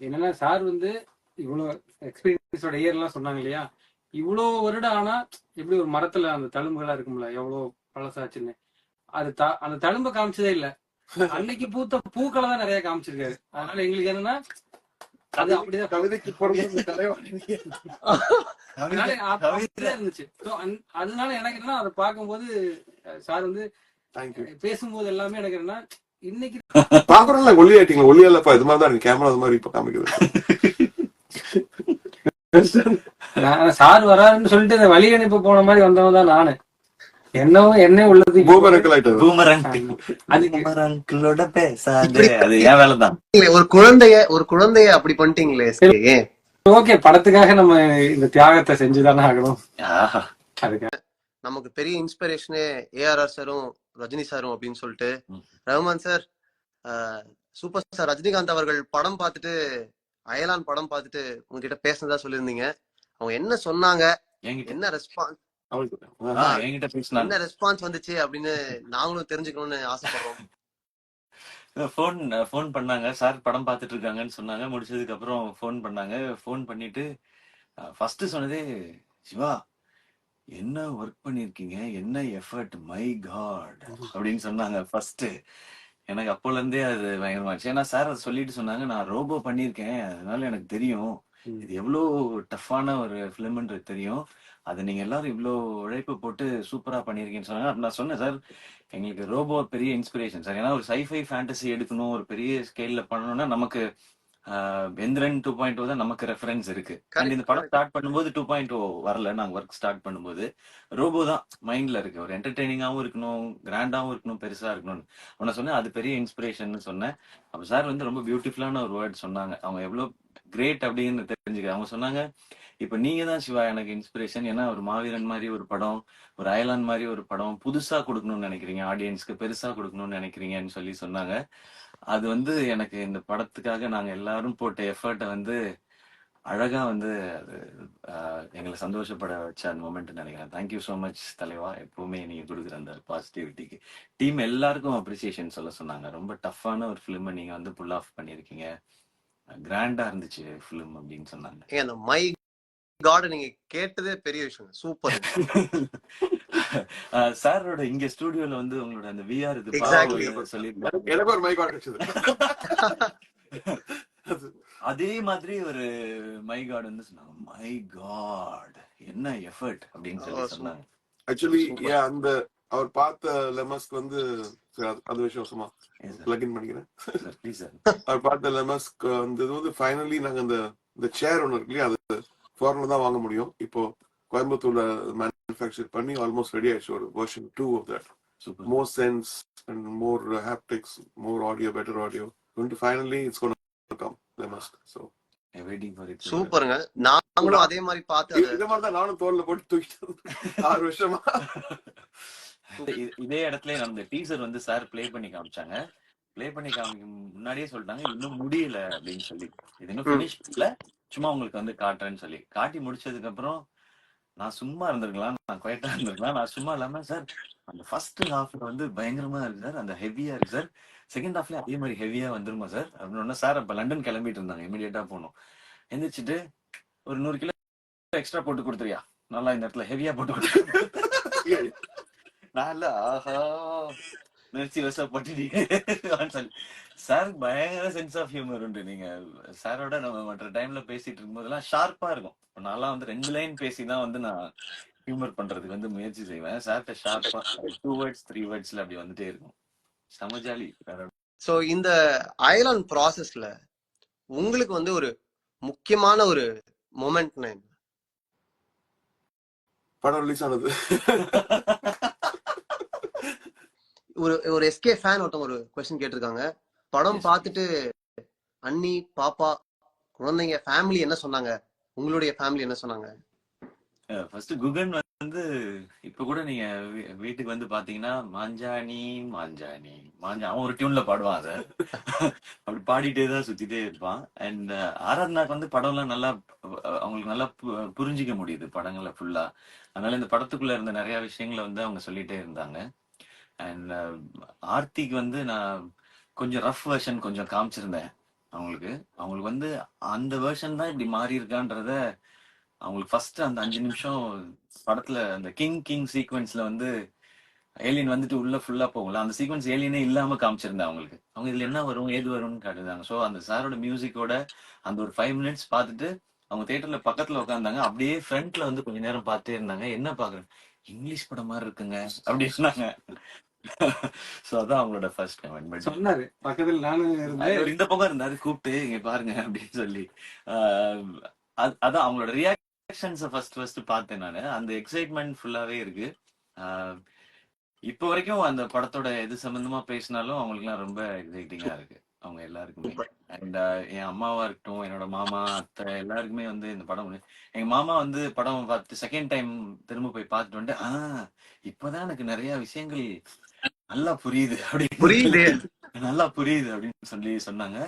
என்னன்னா சார் வந்து இவ்வளவு எக்ஸ்பீரியன்ஸோட இயர்லாம் சொன்னாங்க இல்லையா? இவ்வளோ வருடம் ஆனா எப்படி ஒரு மரத்துல அந்த தழும்புகளா இருக்கும்ல எவ்வளவு பழசாச்சுன்னு. அது த அந்த தழும்பை காமிச்சதே இல்ல. அன்னைக்கு பூத்த பூக்களை தான் நிறைய காமிச்சிருக்காரு. அதனால எங்களுக்கு என்னன்னா அது அப்படிதான். கவிதைக்கு இருந்துச்சு. அதனால எனக்கு என்னன்னா அதை பார்க்கும்போது சார் வந்து பேசும்போது எல்லாமே எனக்கு என்னன்னா பாக்குறோம்ல ஒல்லி ஆயிட்டீங்களா ஒல்லியா இல்லப்பா இது மாதிரி தான் கேமரா அது மாதிரி இப்ப காமிக்குது. நான் சார் வராருன்னு சொல்லிட்டு இந்த வழி அனுப்ப போன மாதிரி வந்தவன் தான் நானு. என்னவோ என்ன உள்ளது ஒரு குழந்தைய ஒரு குழந்தைய அப்படி பண்ணிட்டீங்களே ஓகே படத்துக்காக நம்ம இந்த தியாகத்தை செஞ்சுதானே ஆகணும். ஆஹா. அதுக்கு நமக்கு பெரிய இன்ஸ்பிரேஷனே ஏஆர்ஆர் சாரும் ரஜினி சாரும் அப்படின்னு சொல்லிட்டு. Rahman sir super star Rajinikanth அவர்கள் படம் பார்த்துட்டு அயலான் படம் பார்த்துட்டு உங்ககிட்ட பேசினதா சொல்லியிருந்தீங்க. அவங்க என்ன சொன்னாங்க? என்ன ரெஸ்பான்ஸ் என்ன ரெஸ்பான்ஸ் வந்துச்சு அப்படின்னு நாங்களும் தெரிஞ்சுக்கணும்னு ஆசைப்படுறோம். ஃபோன் ஃபோன் பண்ணாங்க. சார் படம் பார்த்துட்டு இருக்காங்கன்னு சொன்னாங்க. முடிச்சதுக்கு அப்புறம் ஃபோன் பண்ணாங்க. ஃபோன் பண்ணிட்டு ஃபர்ஸ்ட் சொன்னதே சிவா என்ன ஒர்க் பண்ணிருக்கீங்க? என்ன எஃபர்ட் மை காட் அப்படின்னு சொன்னாங்க ஃபர்ஸ்ட் எனக்கு அப்போல இருந்தே அது பயங்கரமாச்சு ஏன்னா சார் அதை சொல்லிட்டு சொன்னாங்க நான் ரோபோ பண்ணியிருக்கேன் அதனால எனக்கு தெரியும். இது எவ்வளோ டஃப்பான ஒரு ஃபிலிம்ன்றது தெரியும். அதை நீங்க எல்லாரும் இவ்வளோ உழைப்பு போட்டு சூப்பரா பண்ணியிருக்கீங்கன்னு சொன்னாங்க. அப்ப நான் சொன்னேன் சார் எங்களுக்கு ரோபோ பெரிய இன்ஸ்பிரேஷன் சார் ஏன்னா ஒரு சைஃபை ஃபேண்டசி எடுக்கணும் ஒரு பெரிய ஸ்கேல்ல பண்ணணும்னா நமக்கு எந்திரன் டூ பாயிண்ட் தான் நமக்கு ரெஃபரன்ஸ் இருக்கு. அண்ட் இந்த படம் ஸ்டார்ட் பண்ணும்போது டூ பாயிண்ட் ஓ வரல நாங்க ஒர்க் ஸ்டார்ட் பண்ணும்போது. ரோபோ தான் மைண்ட்ல இருக்கு. ஒரு என்டர்டெய்னிங்காவும் இருக்கணும் கிராண்டாவும் இருக்கணும் பெருசா இருக்கணும்னு. அவனை சொன்னேன் அது பெரிய இன்ஸ்பிரேஷன் சொன்னேன். அப்ப சார் வந்து ரொம்ப பியூட்டிஃபுல்லான ஒரு வேர்ட் சொன்னாங்க. அவங்க எவ்வளவு கிரேட் அப்படின்னு தெரிஞ்சுக்க அவங்க சொன்னாங்க இப்ப நீங்க தான் சிவா எனக்கு இன்ஸ்பிரேஷன் ஏன்னா ஒரு மாவீரன் மாதிரி ஒரு படம் ஒரு அயலான் மாதிரி ஒரு படம் புதுசா கொடுக்கணும்னு நினைக்கிறீங்க. ஆடியன்ஸ்க்கு பெருசா கொடுக்கணும்னு நினைக்கிறீங்கன்னு சொல்லி சொன்னாங்க. அது வந்து எனக்கு இந்த படத்துக்காக நாங்க எல்லாரும் போட்ட எஃபர்ட்டை வந்து அழகா வந்து அது எங்களை சந்தோஷப்பட வச்ச அந்த மொமெண்ட் நினைக்கிறேன். தேங்க்யூ ஸோ மச் தலைவா. எப்பவுமே நீங்க கொடுக்குற அந்த பாசிட்டிவிட்டிக்கு டீம் எல்லாருக்கும் அப்ரிசியேஷன் சொல்ல சொன்னாங்க. ரொம்ப டஃப்பான ஒரு ஃபிலிமை நீங்க வந்து புல் ஆஃப் பண்ணியிருக்கீங்க. கிராண்டா இருந்துச்சு ஃபிலிம் அப்படின்னு சொன்னாங்க. அந்த மை காட் நீங்க கேட்டதே பெரிய விஷயம். சூப்பர் சாரோட இங்க ஸ்டுடியோல வந்து உங்களோட அந்த விஆர் இது. சொல்லி எனக்கு ஒரு மைக் கிடைச்சது. அதே மாதிரி ஒரு மை காட் வந்து சொன்னாங்க மை காட் என்ன எஃபர்ட் அப்படின்னு சொல்லி Oh, சொன்னாங்க. ஆக்சுவலி அந்த அவர் பார்த்த லெமஸ்க்கு வந்து அது- விஷயம் பிளக்இன் பண்ணிக்கிறேன். அவர் பார்த்த லெமஸ்க்கு வந்து இது வந்து ஃபைனலி நாங்க அந்த இந்த சேர் ஒன்று இருக்கு இல்லையா அது ஃபாரின்ல தான் வாங்க முடியும். இப்போ கோயம்புத்தூர்ல மேனுஃபேக்சர் பண்ணி ஆல்மோஸ்ட் ரெடி ஆயிடுச்சு ஒரு version two of that super more sense and more uh, haptics, more audio, better audio. Going to finally, it's going to come. They must. So waiting for it சூப்பருங்க. நாங்களும் அதே மாதிரி பார்த்து இந்த மாதிரி தான் நானும் தோல்ல போட்டு தூக்கிட்டு ஆறு வருஷமா. இதே இடத்துல நம்ம டீசர் வந்து சார் ப்ளே பண்ணி காமிச்சாங்க. ப்ளே பண்ணி காமிக்க முன்னாடியே சொல்லிட்டாங்க இன்னும் முடியல அப்படின்னு சொல்லி. இது இன்னும். ஃபினிஷ் இல்ல சும்மா உங்களுக்கு வந்து காட்டுறேன்னு சொல்லி. காட்டி முடிச்சதுக்கு அப்புறம் நான் சும்மா இருந்திருக்கலாம் நான் குவைட்டா இருந்திருக்கலாம். நான் சும்மா இல்லாம சார் அந்த ஃபர்ஸ்ட் ஹாஃப்ல வந்து பயங்கரமா இருக்கு சார். அந்த ஹெவியா இருக்கு சார். செகண்ட் ஹாஃப்ல அதே மாதிரி ஹெவியா வந்துருமா சார்? அப்படின்னு சார் அப்ப லண்டன் கிளம்பிட்டு இருந்தாங்க. இமீடியட்டா போகணும் எந்திரிச்சிட்டு ஒரு நூறு கிலோ எக்ஸ்ட்ரா போட்டு கொடுத்துறியா நல்லா இந்த இடத்துல ஹெவியா போட்டு கொடுத்துரு. நான் இல்ல ஆஹா மிர்ச்சி வசா போட்டுட்டீங்க சொல்லி. சார் பயங்கர சென்ஸ் ஆஃப் ஹியூமர் உண்டு நீங்க. சாரோட நம்ம மற்ற டைம்ல பேசிட்டு இருக்கும்போதெல்லாம் ஷார்ப்பா இருக்கும். இப்ப நான்லாம் வந்து ரெண்டு லைன் பேசி தான் வந்து நான் ஹியூமர் பண்றதுக்கு வந்து முயற்சி செய்வேன். சார்ட்ட ஷார்ப்பா டூ வேர்ட்ஸ் த்ரீ வேர்ட்ஸ்ல அப்படி வந்துட்டே இருக்கும். செம ஜாலி வேற சோ இந்த அயலான் ப்ராசஸ்ல உங்களுக்கு வந்து ஒரு முக்கியமான ஒரு மொமெண்ட்னா என்ன? படம் ரிலீஸ் ஆனது. ஒரு ஒரு எஸ்கே ஃபேன் ஒருத்தவங்க ஒரு கொஸ்டின் கேட்டிருக்காங்க. படம். பார்த்துட்டு அண்ணி பாப்பா குழந்தைங்க ஃபேமிலி என்ன சொன்னாங்க? உங்களுடைய ஃபேமிலி என்ன சொன்னாங்க? ஃபர்ஸ்ட் குகன் வந்து இப்ப கூட நீங்க வீட்டுக்கு வந்து பாத்தீங்கன்னா மாஞ்சாணி மாஞ்சாணி மாஞ்சா அவன் ஒரு டியூன்ல பாடுவான் அத. அப்படி பாடிட்டே தான் சுத்திட்டே இருப்பான். அண்ட் ஆராத்னாக்கு வந்து படம்லாம் நல்லா அவங்களுக்கு நல்லா புரிஞ்சிக்க முடியுது படங்களை ஃபுல்லா அதனால இந்த படத்துக்குள்ள இருந்த நிறைய விஷயங்களை வந்து அவங்க சொல்லிட்டே இருந்தாங்க. அண்ட் uh, ஆர்த்திக்கு வந்து நான் கொஞ்சம் ரஃப் வெர்ஷன் கொஞ்சம் காமிச்சிருந்தேன் அவங்களுக்கு. அவங்களுக்கு வந்து அந்த வெர்ஷன் தான் இப்படி மாறி இருக்கான்றத அவங்களுக்கு ஃபர்ஸ்ட் அந்த அஞ்சு நிமிஷம் படத்துல அந்த கிங் கிங் சீக்வன்ஸ்ல வந்து ஏலியன் வந்துட்டு உள்ள ஃபுல்லா போகல. அந்த சீக்வன்ஸ் ஏலியனே இல்லாம காமிச்சிருந்தேன் அவங்களுக்கு. அவங்க இதுல என்ன வரும் ஏது வரும்னு காட்டுதாங்க ஸோ அந்த சாரோட மியூசிக்கோட அந்த ஒரு ஃபைவ் மினிட்ஸ் பார்த்துட்டு அவங்க தியேட்டர்ல பக்கத்துல உட்காந்தாங்க அப்படியே ஃப்ரண்ட்ல வந்து கொஞ்ச நேரம் பார்த்தே இருந்தாங்க. என்ன பாக்குறேன் இங்கிலீஷ் படம் மாதிரி இருக்குங்க. அப்படி சொன்னாங்க ஸோ அதான் அவங்களோட ஃபர்ஸ்ட் கமெண்ட் சொன்னாரு. பக்கத்துல நானும் இருந்தேன். இந்த பக்கம் இருந்தாரு கூப்பிட்டு இங்க பாருங்க அப்படின்னு சொல்லி. அதான் அவங்களோட ரியாக்ஷன்ஸை ஃபர்ஸ்ட் ஃபர்ஸ்ட் பார்த்தேன் நான். அந்த எக்ஸைட்மெண்ட் ஃபுல்லாவே இருக்கு. இப்போ வரைக்கும் அந்த படத்தோட எது சம்பந்தமா பேசினாலும் அவங்களுக்குலாம் ரொம்ப எக்ஸைட்டிங்கா இருக்கு அவங்க எல்லாருக்குமே. அண்ட் என் அம்மாவா இருக்கட்டும் என்னோட மாமா அத்தை எல்லாருக்குமே வந்து இந்த படம் எங்க மாமா வந்து படம் பார்த்து செகண்ட் டைம் திரும்ப போய் பார்த்துட்டு வந்துட்டு ஆஹ் இப்பதான் எனக்கு நிறைய விஷயங்கள் நல்லா புரியுது அப்படின்னு புரியுது. நல்லா புரியுது அப்படின்னு சொல்லி சொன்னாங்க.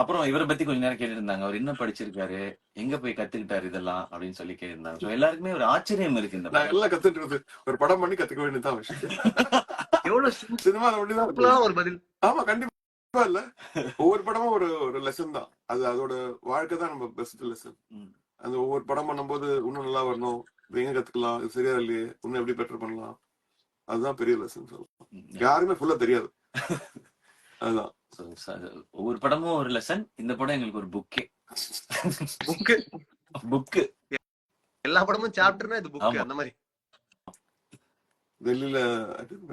அப்புறம் இவரை பத்தி கொஞ்ச நேரம் கேட்டுட்டு இருந்தாங்க அவர் என்ன படிச்சிருக்காரு? எங்க போய் கத்துக்கிட்டாரு இதெல்லாம்? அப்படின்னு சொல்லி கேட்டிருந்தாங்க. ஸோ எல்லாருக்குமே ஒரு ஆச்சரியம் இருக்கு இந்த எல்லாம் கத்துட்டு ஒரு படம் பண்ணி கத்துக்க வேண்டியதுதான் விஷயம் எவ்வளவு சினிமா அப்படிதான் ஒரு பதில். ஆமா கண்டிப்பா இல்ல. ஒவ்வொரு படமும் ஒரு ஒரு லெசன் தான். அது அதோட வாழ்க்கை தான் நம்ம பெஸ்ட் லெசன். அந்த ஒவ்வொரு படம் பண்ணும்போது இன்னும் நல்லா வரணும். எங்க கத்துக்கலாம்? இது சரியா இல்லையே? இன்னும் எப்படி பெட்டர் பண்ணலாம்? அதுதான் பெரிய லெசன் சொல்லலாம் ம். யாருமே ஃபுல்லா தெரியாது. அதுதான். ஒவ்வொரு படமும் ஒரு லெசன் இந்த படம் எங்களுக்கு ஒரு புக்கே புக்கு புக்கு எல்லா படமும் சாப்டர்னா இது புக். அந்த மாதிரி. டெல்லியில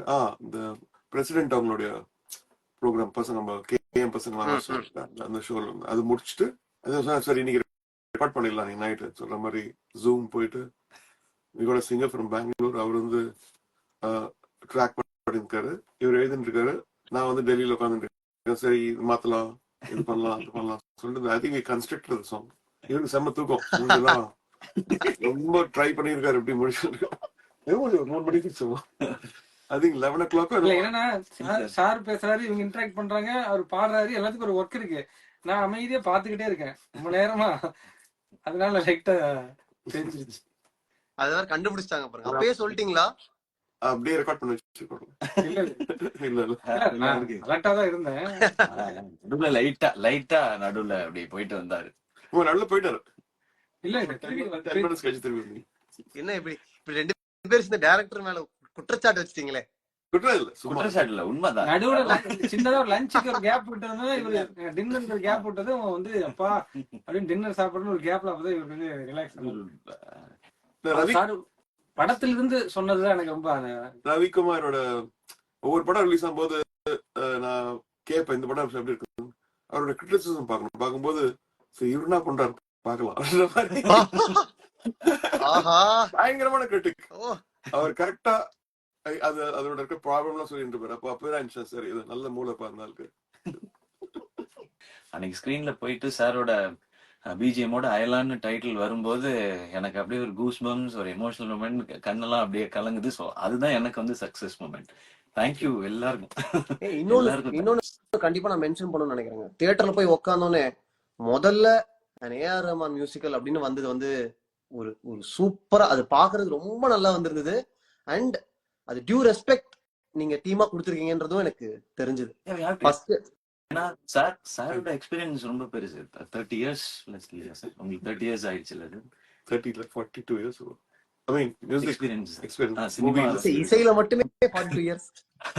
ஆ இந்த பிரசிடென்ட் அவங்களுடைய ப்ரோக்ராம் பசங்க நம்ம கேஎம் பசங்க. அந்த ஷோல அது முடிச்சுட்டு அது சரி இன்னைக்கு ரெக்கார்ட் பண்ணிடலாம் நீங்க நைட்டு சொல்ற மாதிரி ஜூம் போயிட்டு இவரோட சிங்கர் ஃப்ரம் பெங்களூர் அவர் வந்து ட்ராக் பண்ணிருக்காரு இவர் எழுதிட்டு இருக்காரு நான் வந்து டெல்லியில உட்காந்துட்டு சரி இது மாத்தலாம் இது பண்ணலாம் இது பண்ணலாம் சொல்லிட்டு ஐ திங்க் கன்ஸ்ட்ரக்டர் சாங் இவருக்கு செம்ம தூக்கம் ரொம்ப ட்ரை பண்ணியிருக்காரு எப்படி முடிச்சிருக்கோம் ஒரு மூணு மணிக்கு சும்மா I think eleven o'clock இல்ல என்னன்னா சார் பேசுறாரு இவங்க இன்டராக்ட் பண்றாங்க அவர் பாடுறாரு எல்லாத்துக்கும் ஒரு ஒர்க் இருக்கு. நான் அமைதியா பாத்துக்கிட்டே இருக்கேன். ரொம்ப நேரமா. அதனால லைட்டா தெரிஞ்சிருச்சு அது வேற கண்டுபிடிச்சிட்டாங்க பாருங்க. அப்பயே சொல்லிட்டீங்களா? அப்படியே ரெக்கார்ட் பண்ணி வச்சிருக்கோம். இருந்தேன். நடுவுல லைட்டா லைட்டா நடுவுல அப்படி போயிட்டு வந்தாரு. உங்க நல்ல போயிட்டாரு இல்ல. என்ன இப்படி இப்படி ரெண்டு பேர் இந்த டைரக்டர் மேல குற்றச்சாட்டு வச்சிட்டீங்களே? குற்றம் இல்ல உண்மைதான். நடுவுல சின்னதா ஒரு லஞ்சுக்கு ஒரு கேப் விட்டதுனால இவரு டின்னருக்கு கேப் விட்டதும் வந்து அப்பா அப்படின்னு டின்னர் சாப்பிடணும் ஒரு கேப்ல அப்பதான் இவருக்கு வந்து ரிலாக்ஸ் இந்த ரவி படத்துல இருந்து சொன்னதுதான் எனக்கு ரொம்ப ரவிக்குமாரோட ஒவ்வொரு படம் ரிலீஸ் ஆகும்போது நான் கேட்பேன் இந்த படம் எப்படி இருக்கு? அவரோட கிரிட்டிசிசம் பார்க்கணும். பார்க்கும்போது சரி இவரு என்ன பண்றாரு? பார்க்கலாம். அப்படின்ற மாதிரி. ஆஹா. பயங்கரமான கிரிட்டிக் அவர் கரெக்டா அது அதோட இருக்க ப்ராப்ளம்லாம் சொல்லிட்டு இருப்பாரு. அப்போ அப்பதான் இருந்துச்சு சரி இது நல்ல மூளைப்பா இருந்தாலும் அன்னைக்கு ஸ்கிரீன்ல போயிட்டு சாரோட பிஜிஎமோட அயலான்னு டைட்டில் வரும்போது எனக்கு அப்படியே ஒரு கூஸ் பம்ஸ் ஒரு எமோஷனல் மூமெண்ட் கண்ணெல்லாம் அப்படியே கலங்குது. ஸோ அதுதான் எனக்கு வந்து சக்சஸ் மூமெண்ட் தேங்க்யூ எல்லாருக்கும். இன்னொன்னு இன்னொன்னு கண்டிப்பா நான் மென்ஷன் பண்ணணும்னு நினைக்கிறேங்க. தியேட்டர்ல போய் உக்காந்தோன்னே முதல்ல ஏஆர் ரஹ்மான் மியூசிக்கல் அப்படின்னு வந்தது வந்து ஒரு ஒரு சூப்பரா அது பாக்குறது ரொம்ப நல்லா வந்திருந்தது. அண்ட் அது டியூ ரெஸ்பெக்ட் நீங்க டீமா கொடுத்துருக்கீங்கன்றதும் எனக்கு தெரிஞ்சது. ஏன்னா சார் சாரோட எக்ஸ்பீரியன்ஸ் ரொம்ப பெருசு. தேர்ட்டி இயர்ஸ் சார் உங்களுக்கு தேர்ட்டி இயர்ஸ் ஆயிடுச்சு அது? தேர்ட்டில forty two years I mean music experience இசையில மட்டுமே இயர்ஸ்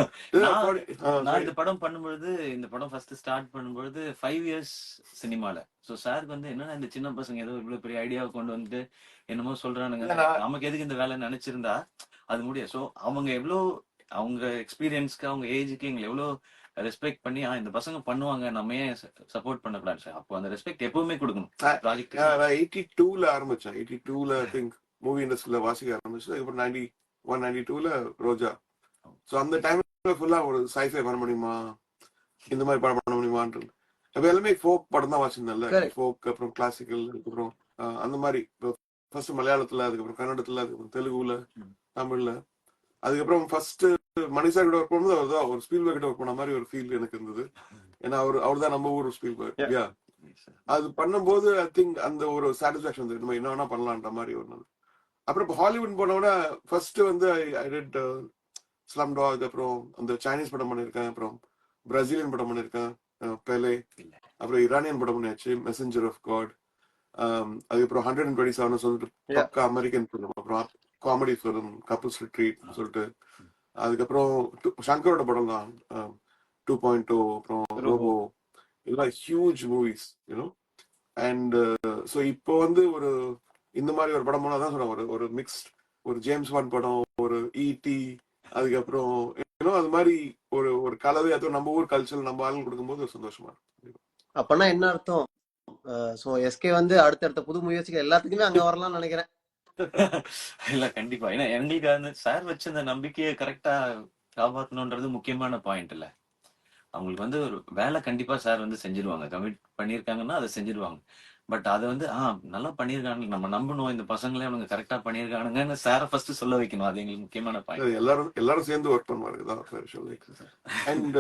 நான் இந்த படம் பண்ணும்பொழுது இந்த படம் ஃபர்ஸ்ட் ஸ்டார்ட் பண்ணும்பொழுது ஃபைவ் இயர்ஸ் சினிமால சோ சாருக்கு வந்து என்னன்னா இந்த சின்ன பசங்க ஏதோ இவ்வளவு பெரிய ஐடியாவை கொண்டு வந்துட்டு என்னமோ சொல்றானுங்க. இல்ல, நமக்கு எதுக்கு இந்த வேலை நினைச்சிருந்தா? அது முடியாது. சோ அவங்க எவ்வளவு அவங்க எக்ஸ்பீரியன்ஸ்க்கு அவங்க ஏஜுக்கு எங்களை எவ்வளவு ரெஸ்பெக்ட் பண்ணி ஆ, இந்த பசங்க பண்ணுவாங்க. நம்ம ஏன் சப்போர்ட் பண்ணக்கூடாது சார் அப்போ அந்த ரெஸ்பெக்ட் எப்பவுமே கொடுக்கணும். ப்ராஜெக்ட் எயிட்டி டூல ஆரம்பிச்சேன். எயிட்டி டூல ஐ திங்க் மூவி இண்டஸ்ட்ரியில வாசிக்க ஆரம்பிச்சு அதுக்கப்புறம் நைன்டி ஒன் நைன்டி டூல ரோஜா. ஸோ அந்த டைம்ல ஃபுல்லா ஒரு சைஃபை பண்ண முடியுமா இந்த மாதிரி படம் பண்ண முடியுமான்றது அப்ப எல்லாமே ஃபோக் படம் தான் வாசிச்சிருந்தேன்ல. ஃபோக் அப்புறம் கிளாசிக்கல் அதுக்கப்புறம் அந்த மாதிரி. ஃபர்ஸ்ட் மலையாளத்துல அதுக்கப்புறம் கன்னடத்துல அதுக்கப்புறம் தெலுங்குல. தமிழ்ல. அதுக்கப்புறம் ஃபர்ஸ்ட் மணிஷா கிட்ட ஒர்க் பண்ணும்போது அவர் தான் ஒரு ஸ்பீல் கிட்ட ஒர்க் பண்ண மாதிரி ஒரு ஃபீல் எனக்கு இருந்தது. ஏன்னா அவர் அவர் தான் நம்ம ஊர் ஸ்பீல் Yeah. யா அது பண்ணும்போது ஐ திங்க் அந்த ஒரு சாட்டிஸ்பாக்சன் வந்து நம்ம என்ன வேணா பண்ணலான்ற மாதிரி ஒரு நாள். அப்புறம் இப்போ ஹாலிவுட் போனோட ஃபர்ஸ்ட் வந்து ஐ ரெட் ஸ்லம் டாக் அப்புறம் அந்த சைனீஸ் படம் பண்ணியிருக்கேன் அப்புறம் பிரேசிலியன் படம் பண்ணியிருக்கேன் பெலே இல்ல. அப்புறம் இரானியன் படம் ஒண்ணாச்சு மெசஞ்சர் ஆஃப் காட் அதுக்கப்புறம் ஹண்ட்ரட் அண்ட் டுவெண்ட்டி செவன் சொல்லிட்டு அமெரிக்கன் ஃபிலிம் அப்புறம் காமெடி ஃபிலிம் கப்புள்ஸ் ரிட்ரீட் சொல்லிட்டு. அதுக்கப்புறம் சங்கரோட படம் தான். டூ பாயிண்ட் டூ அப்புறம் ரோபோ இதெல்லாம் huge movies you know and so இப்போ வந்து ஒரு இந்த மாதிரி ஒரு படம் போனால் தான் சொல்றேன் ஒரு ஒரு மிக்ஸ்ட் ஒரு ஜேம்ஸ் பாண்ட் படம் ஒரு ஈடி அதுக்கப்புறம் யூனோ அது மாதிரி ஒரு ஒரு கலவை அதுவும் நம்ம ஊர் கல்ச்சர் நம்ம ஆளுங்க கொடுக்கும்போது ஒரு சந்தோஷமா இருக்கும். அப்பனா என்ன அர்த்தம்? சோ எஸ்கே வந்து அடுத்தடுத்த புது முயற்சிகள் எல்லாத்துக்குமே அங்க வரலாம்னு நினைக்கிறேன். இல்ல கண்டிப்பா. ஏன்னா எங்களுக்கு அந்த சார் வச்ச அந்த நம்பிக்கையை கரெக்டா காப்பாத்தணும்ன்றது முக்கியமான பாயிண்ட் இல்ல. அவங்களுக்கு வந்து ஒரு வேலை கண்டிப்பா சார் வந்து செஞ்சிருவாங்க. கமிட் பண்ணிருக்காங்கன்னா அதை செஞ்சிருவாங்க. பட் அதை வந்து ஆ நல்லா பண்ணிருக்காங்க நம்ம நம்பணும். இந்த பசங்களே அவங்க கரெக்டா பண்ணிருக்கானுங்கன்னு சாரை ஃபர்ஸ்ட் சொல்ல வைக்கணும். அது எங்களுக்கு முக்கியமான பாயிண்ட் எல்லாரும் எல்லாரும் சேர்ந்து ஒர்க் சொல்லி அண்ட்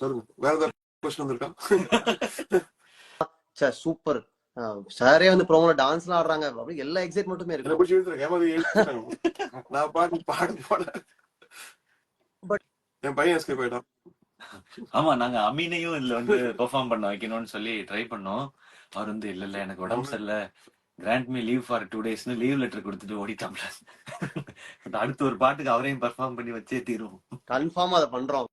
சொல்லுங்க. வேற ஏதாவது கொஸ்டின் வந்திருக்கா? Sir super. சாரே வந்து ப்ரோமோல டான்ஸ்லாம் ஆடுறாங்க. அப்படி எல்லா எக்ஸைட்மெண்ட்டுமே இருக்கு. நான் பாட்டு பாடு பாட. But- என் பையன் எஸ்கேப் ஆயிட்டான். ஆமா நாங்க அமீனையும் இதுல வந்து பெர்ஃபார்ம் பண்ண வைக்கணும்னு சொல்லி ட்ரை பண்ணோம். அவர் வந்து இல்ல இல்ல எனக்கு உடம்பு சரியில்லை. Grant me leave for two டேஸ்னு leave letter கொடுத்துட்டு ஓடிட்டாப்ல. பட் அடுத்த ஒரு பாட்டுக்கு அவரையும் பெர்ஃபார்ம் பண்ணி வச்சே தீரும் கன்ஃபார்ம் அதை பண்றோம்.